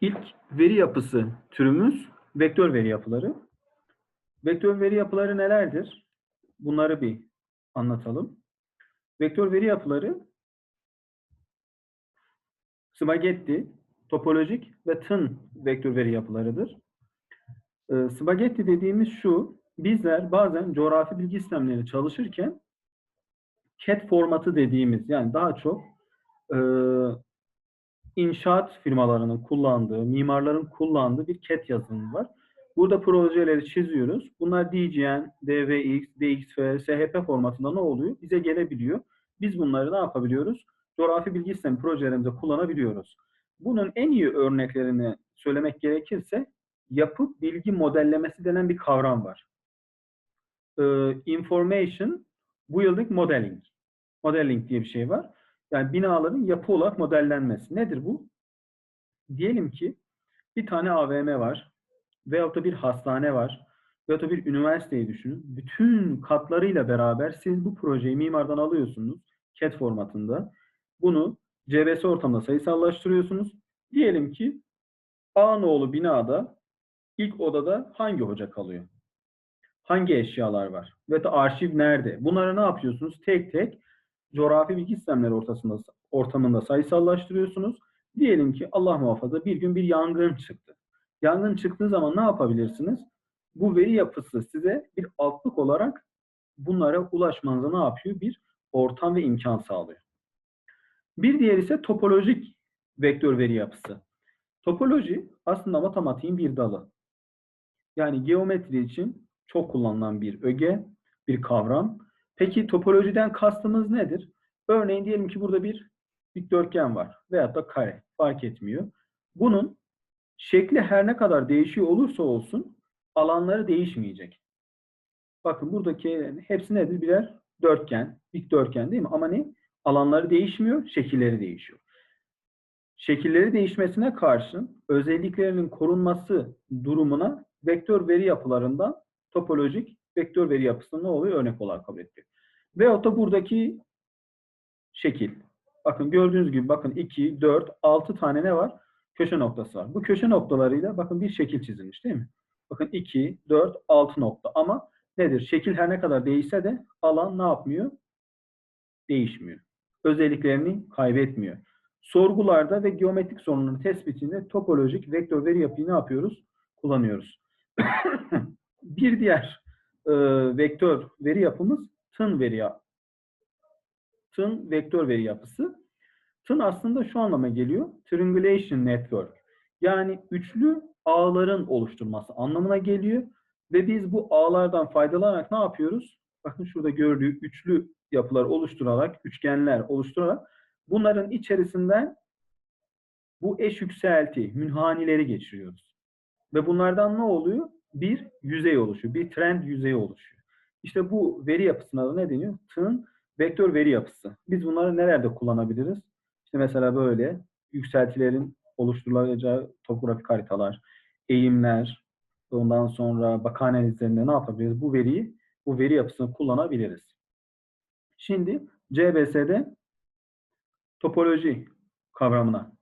İlk veri yapısı türümüz vektör veri yapıları. Vektör veri yapıları nelerdir? Bunları bir anlatalım. Vektör veri yapıları spagetti, topolojik ve tın vektör veri yapılarıdır. Ee, spagetti dediğimiz şu, bizler bazen coğrafi bilgi sistemleri çalışırken CAT formatı dediğimiz yani daha çok e, inşaat firmalarının kullandığı, mimarların kullandığı bir CAT yazılımı var. Burada projeleri çiziyoruz. Bunlar DGN, DVX, DXF, SHP formatında ne oluyor? Bize gelebiliyor. Biz bunları ne yapabiliyoruz? Coğrafi bilgi sistemi projelerimizde kullanabiliyoruz. Bunun en iyi örneklerini söylemek gerekirse yapı bilgi modellemesi denen bir kavram var. Ee, information Building Modeling. Modeling diye bir şey var. Yani binaların yapı olarak modellenmesi. Nedir bu? Diyelim ki bir tane AVM var veyahut da bir hastane var veyahut da bir üniversiteyi düşünün. Bütün katlarıyla beraber siz bu projeyi mimardan alıyorsunuz CAD formatında. Bunu CBS ortamında sayısallaştırıyorsunuz. Diyelim ki A nolu binada ilk odada hangi hoca kalıyor? Hangi eşyalar var? Ve de arşiv nerede? Bunları ne yapıyorsunuz? Tek tek coğrafi bilgi sistemleri ortasında, ortamında sayısallaştırıyorsunuz. Diyelim ki Allah muhafaza bir gün bir yangın çıktı. Yangın çıktığı zaman ne yapabilirsiniz? Bu veri yapısı size bir altlık olarak bunlara ulaşmanıza ne yapıyor? Bir ortam ve imkan sağlıyor. Bir diğer ise topolojik vektör veri yapısı. Topoloji aslında matematiğin bir dalı. Yani geometri için çok kullanılan bir öge, bir kavram. Peki topolojiden kastımız nedir? Örneğin diyelim ki burada bir dikdörtgen var veyahut da kare fark etmiyor. Bunun şekli her ne kadar değişiyor olursa olsun alanları değişmeyecek. Bakın buradaki hepsi nedir? Birer dörtgen, dikdörtgen değil mi? Ama ne? Alanları değişmiyor, şekilleri değişiyor. Şekilleri değişmesine karşın özelliklerinin korunması durumuna vektör veri yapılarından topolojik vektör veri yapısını ne oluyor? Örnek olarak kabul ediyor. Veyahut da buradaki şekil. Bakın gördüğünüz gibi bakın 2, 4, 6 tane ne var? Köşe noktası var. Bu köşe noktalarıyla bakın bir şekil çizilmiş değil mi? Bakın 2, 4, 6 nokta. Ama nedir? Şekil her ne kadar değişse de alan ne yapmıyor? Değişmiyor. Özelliklerini kaybetmiyor. Sorgularda ve geometrik sorunların tespitinde topolojik vektör veri yapıyı ne yapıyoruz? Kullanıyoruz. bir diğer e, vektör veri yapımız tın veri. Tın vektör veri yapısı. Tın aslında şu anlama geliyor. Triangulation network. Yani üçlü ağların oluşturması anlamına geliyor. Ve biz bu ağlardan faydalanarak ne yapıyoruz? Bakın şurada gördüğü üçlü yapılar oluşturarak, üçgenler oluşturarak bunların içerisinden bu eş yükselti, münhanileri geçiriyoruz. Ve bunlardan ne oluyor? Bir yüzey oluşuyor, bir trend yüzeyi oluşuyor. İşte bu veri yapısına da ne deniyor? Tığın vektör veri yapısı. Biz bunları nerede kullanabiliriz? İşte mesela böyle yükseltilerin oluşturulacağı topografik haritalar, eğimler, ondan sonra baka analizlerinde ne yapabiliriz? Bu veriyi, bu veri yapısını kullanabiliriz. Şimdi CBS'de topoloji kavramına